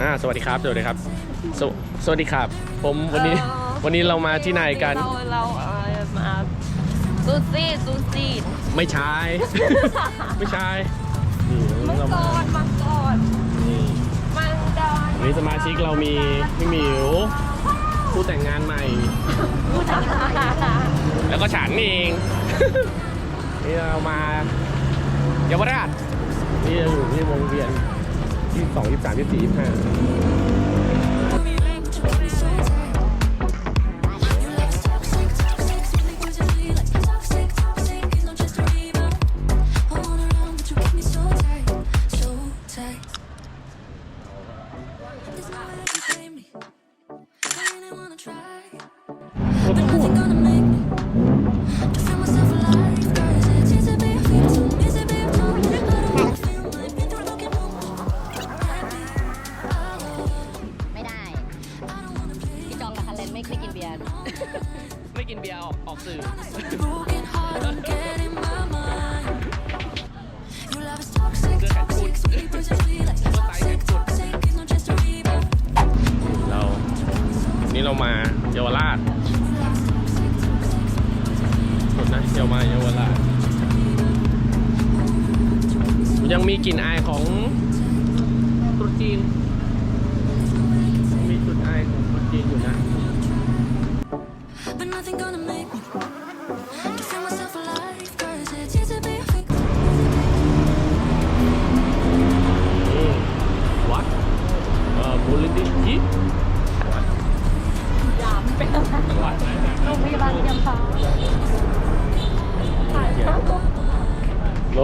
อ่าสวัสดีครับ สวัสดีครับสวสวัสดีครับ ผมวันนี้เอ่อ วันนี้เรามาที่ไหนกัน เราเราเอ่อมาซูซี่ซูซี่ไม่ใช่ ไม่ใช่นี่มังเรากมารมังกรนี่ มังกรวันนี้สมาชิกเรามีพี่หมิวผู้แต่งงานใหม่แล้วก็ฉันเอง นี่เรามาเยาวราชนี่เราอยู่ที่วงเวียน สองยี่สิบสามยี่สี่ยี่ห้า ออกออกสื่อ เรานี่เรามาเยาวราชสุดนะเยาวมาเยาวราชยังมีกลิ่นอายของตรุษจีน มีกลิ่นอายของตรุษจีนอยู่นะ But nothing gonna make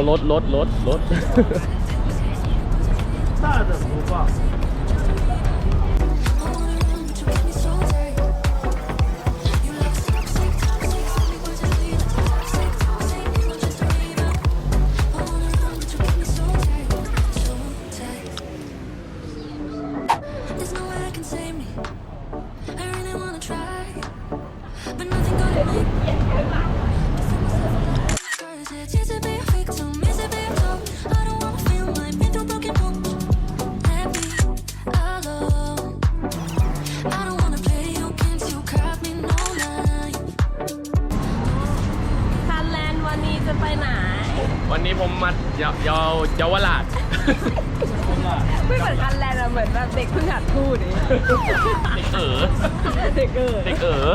รถรถรถรถ เยาเยาเยาวราช ไม่เหมือนคันแลนด์อะเหมือนแบบเด็กเพิ่งหัดพูดนี่เด็กเอ๋อ เด็กเกิดเด็กเอ๋อ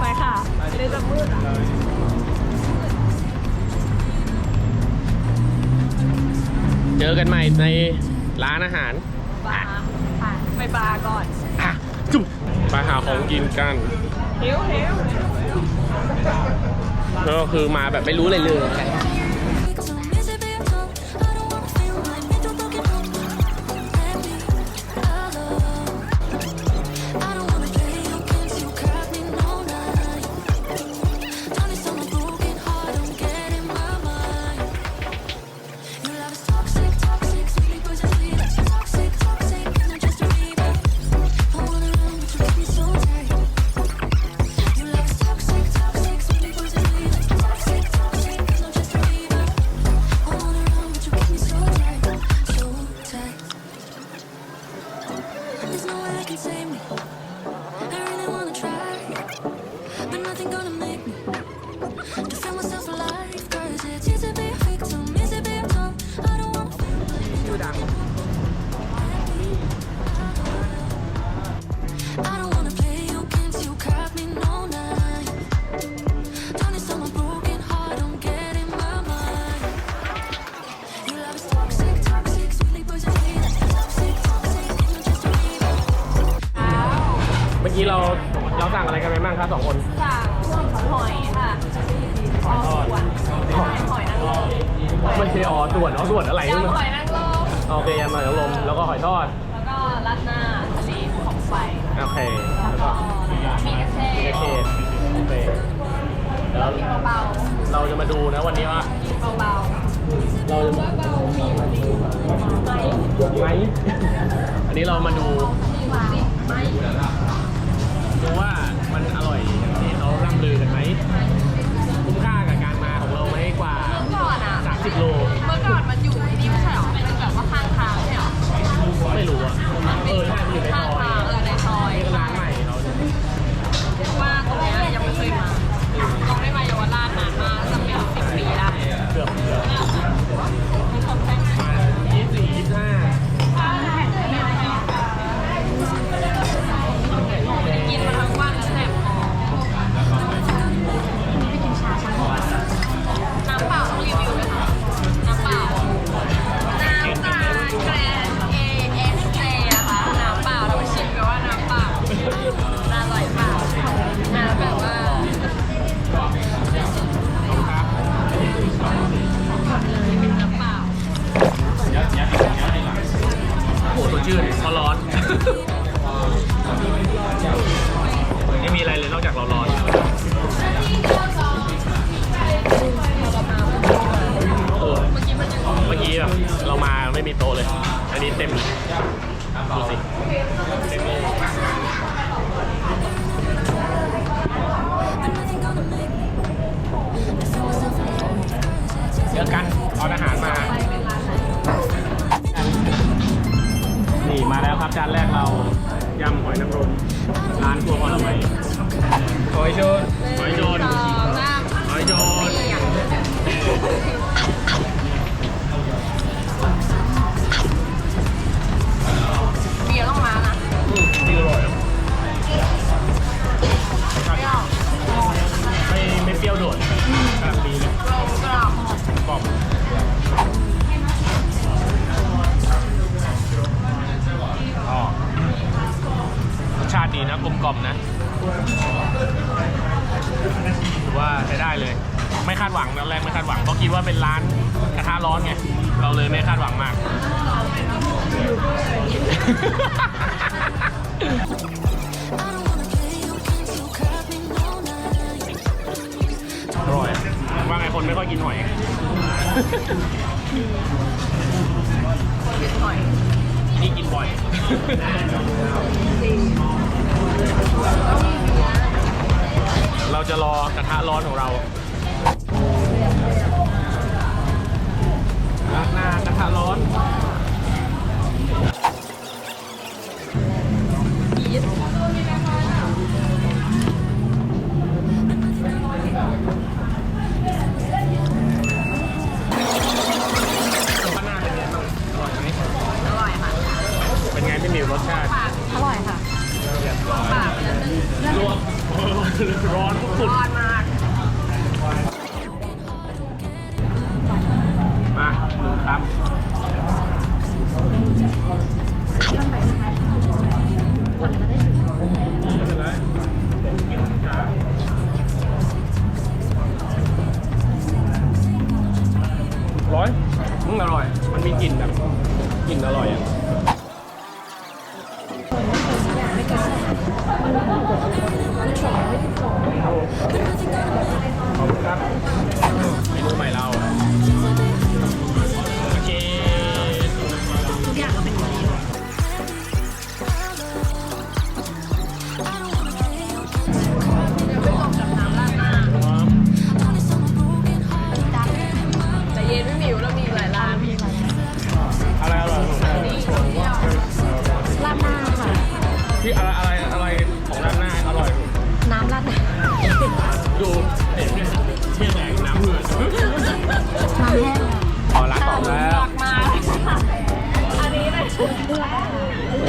ไปค่ะเดี๋ยวจะมืดอะเจอกันใหม่ในร้านอาหารบาร์ค่ะไปบาร์ก่อนอะจุ๊บไปหาของกินกันเฮวเฮวก็คือมาแบบไม่รู้เลยเลย เคยำหอยนางรมแล้วก็หอยทอด แล้วก็รัดหน้าทะเลของไฟโอเค แล้แล้ววก็ก็มีกระเทมีกระเทศโอเคแล้วมีเบาเราจะมาดูนะวันนี้ว่าๆมีเบาเราจะๆว่าเบามีไหมไหม อันนี้เรามาดูไหมดูว่ามันอร่อยอย่างที่เขาล่ำลือกันไหมคุ้มค่ากับการมาของเราไหมกว่า เมื่อก่อนอะ 30 โล เมื่อก่อนมันอยู่นี่ไม่ใช่หรอเป็นแบบว่าข้างท ไม่มีโต๊ะเลย อันนี้เต็มดูสิเต็มเลยเจอกันเอาอาหารมา นี่มาแล้วครับจานแรกเรายำหอยนางรมร้านครัวพลไม้หอยโจนหอยโจนหอยโจน อร่อย ว่าไงคนไม่ค่อยกินหอยหอย นี่กินบ่อย เราจะรอกระทะร้อนของเรา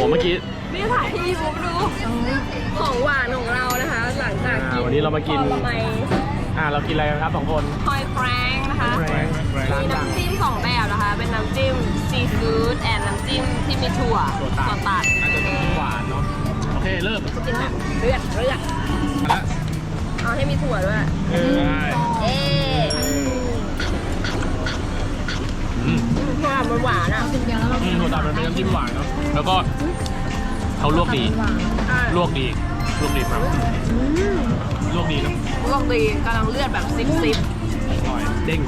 โอ้เมื่อกี้นี่ถ่ายที่ยูทูบดูของหวานของเรานะคะ หลังจากกิอ่าวันนี้เรามากิน ผลไม้อ่าเรากินอะไรกันครับสองคนหอยแครงนะคะ แรงแรงมีน้ำจิ้มสองแบบนะคะ เป็นน้ำจิ้มซีฟู้ดแอนน้ำจิ้มที่มีถั่วตัวตัดตัวตัดอาจจะมีหวานเนาะโอเคเริ่มกินแบบเลือดเลือดมาละเอาให้มีถั่วด้วย เออได้เอ๊ะ หอมมันหวานอะกินเบียร์แล้วเราอืมตัวตัดมันเป็นน้ำจิ้มหวานเนาะแล้วก็เขาลวกดี ลวกดี ลวกดีมากลวกดีเนาะลวกดีกำลังเลือดแบบซิบซิบอร่อยเด้ง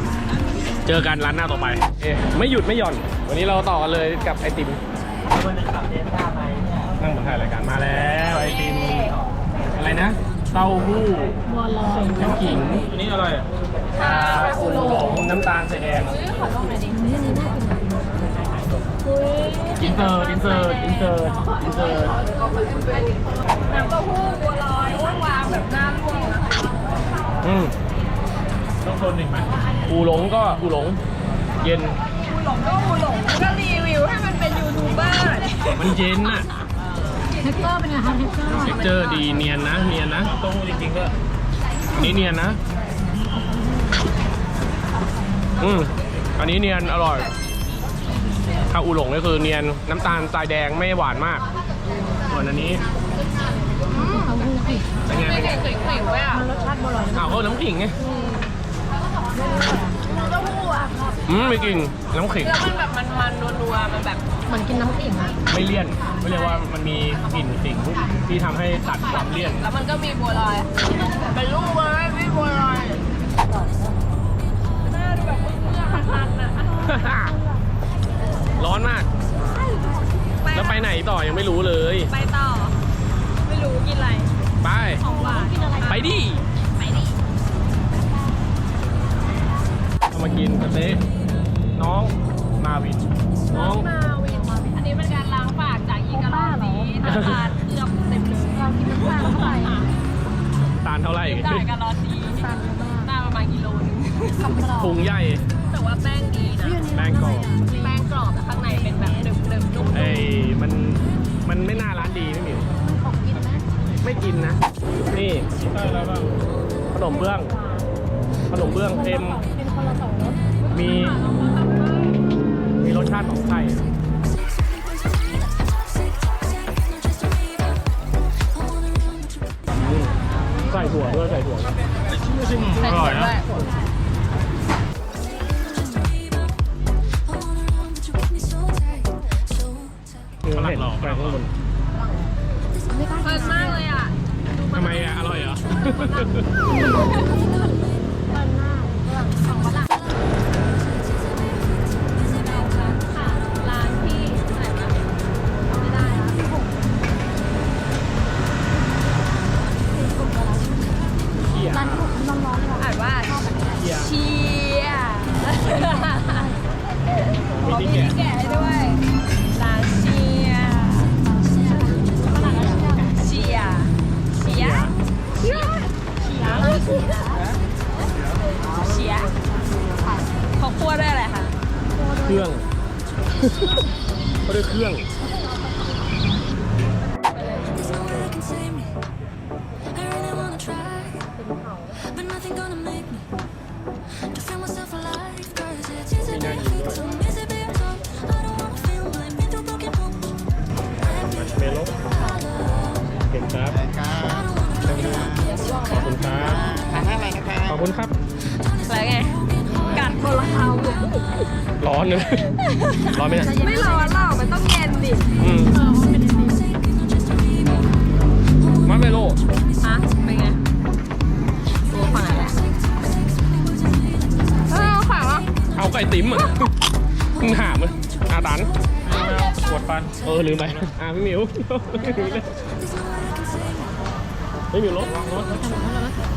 เจอกันร้านหน้าต่อไปเอ๊ะไม่หยุดไม่หย่อน วันนี้เราต่อกันเลยกับไอติมนั่งเหมือนถ่ายรายการมาแล้วไอติม อะไรนะ เต้าหู้บัวลอยน้ำขิงอันนี้อะไรอะค่ะอุหลงน้ำตาลใส่แดงขอลองหน่อยดิ นี่นี่น่ากินอินเตอร์อินเตอร์อินเตอร์อินเตอร์น้ำเต้าหู้บัวลอยว่างวางแบบหน้าร่วงนะคะอืมต้องคนหนึ่งไหมอูหลงก็อูหลง เย็นคุณหลงก็คุณหลงก็รีวิวให้มันเป็นยูทูบเบอร์มันเย็นน่ะเทคเกอร์เป็นไงคะเทคเกอร์เท็กเจอร์ดีเนียนนะเนียนนะตรงจริงๆก็อันนี้เนียนนะ อืมอันนี้เนียนอร่อย ถ้าอูหลงก็คือเนียนน้ำตาลทรายแดงไม่หวานมาก ส่วนอันนี้เอาหูสิเป็นไงไม่เป็นไงเห็นกลิ่นๆไว้อะมันรสชาติบัวลอยอ้าวเขาน้ำขิงไงน้ำเต้าหู้อะอืมไม่กลินน้ำขิงแล้วมันแบบมันมันนัวๆมันแบบเหมือนกินน้ำขิงอะไม่เลี่ยนไม่เรียกว่ามันมีกลิ่นสิงที่ทำให้ตัดความเลี่ยน แล้วมันก็มีบัวลอยเป็นลูกเลยมีบัวลอยหน้าดูแบบเมื่อพันๆอะ ต่อยังไม่รู้เลย ไปต่อ ไม่รู้กินอะไรไป ของหวานไปดิ ไปดิเอามากินสเต๊ะน้องมาวิน น้องมาวินอันนี้เป็นการล้างปากจากอีกาลาสีน้ำตาลเคลือบเต็มเลยเรากินน้ำตาลเท่าไหร่ตาลเท่าไหร่ได้กาลอสีหน้าประมาณกิโลนึง ถุงใหญ่ แต่ว่าแป้งดีนะ ไม่กินนะ นี่ได้แล้วบ้างขนมเบื้อง ขนมเบื้องเค็มมี มีรสชาติของไข่อืมใส่ถั่วด้วยใส่ถั่วๆอร่อยนะ I wanna run, but you got me so tight, so tight. ฝรั่งหลอกไปข้างบน มีขอที่มีแกะที่แกะให้ด้วย อนเลยร้อนไหมเนี่ยำไม่ร้อนหรอกมันต้องเย็นดิอืมมัดเมโลฮะเป็นไงตัวฝั่งอะไรเออฝั่งอะเอาไก่ติ๋มอะมึงถามเลยอาตันกดปัน เออลืมไปอ่าพี่หมิวไม่หมิวรถวางรถ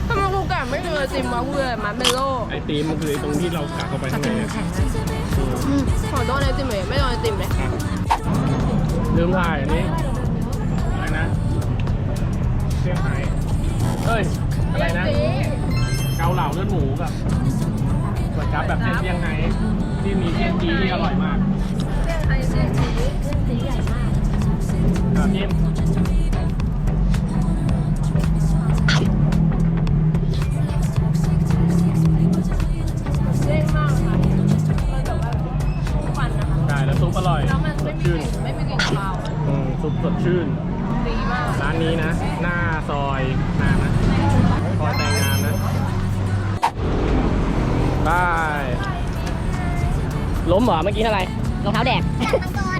ทำไม กูแกะไม่เจอจิมวะกูเลยมาเมโลไอตีมมันคือไอ้ตรงที่เรากะเข้าไปข้างในเนี่ยขอโดนไอติมเลยไม่โดนไอติมเลยอะลืมถ่ายอันนี้อะไรนะเซี่ยงไฮ้เอ้ยอะไรนะเกาเหลาเลือดหมูกับก๋วยจั๊บแบบเส้นเซี่ยงไฮ้ที่มีเซี่ยงจีที่อร่อยมากไอเซียนจีอะจิ้มเชื่นลิ่นไม่มีกลิ่นคาวอืมซุปสดชื่น ดีมากร้านนี้นะ หน้าซอยหน้านะซอยแต่งงานนะบายล้มเหรอเมื่อกี้อะไรรองเท้าแดก Your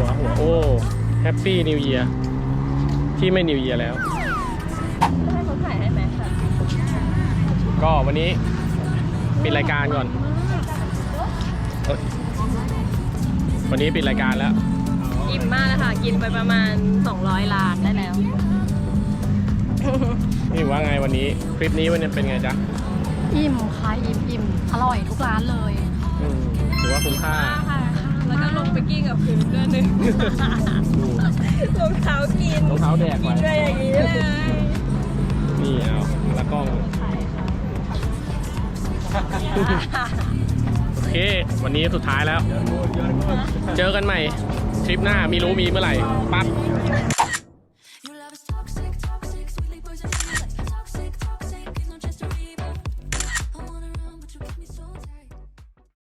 หัวหัวโอ้แฮปปี้นิว e ย r ที่ไม่นิว e ย r แล้ว ให้เขาถ่ายให้ไหมคะก็วันนี้ปิดรายการก่อนเอ้ยวันนี้ปิดรายการแล้ว อิ่มมากนะคะกินไปประมาณ 200ล้านได้แล้ว นี่ว่าไงวันนี้คลิปนี้วันนี้เป็นไงจ๊ะอิ่มค่ะอิ่มอิ่มอร่อยทุกร้านเลยอืมถือว่าคุ้มค่าค่ะแล้วก็ล งไปกิ้งกับพื้นด้วยหนึ่งรองเท้ากินรองเท้าแดกกิไว้นด้วยอย่างนี้เลยนี่เอาแล้วกล้องเเค วันนี้สุดท้ายแล้ว เจอกันใหม่ทริปหน้าไม่รู้มีเมื่อไหร่ปั๊บ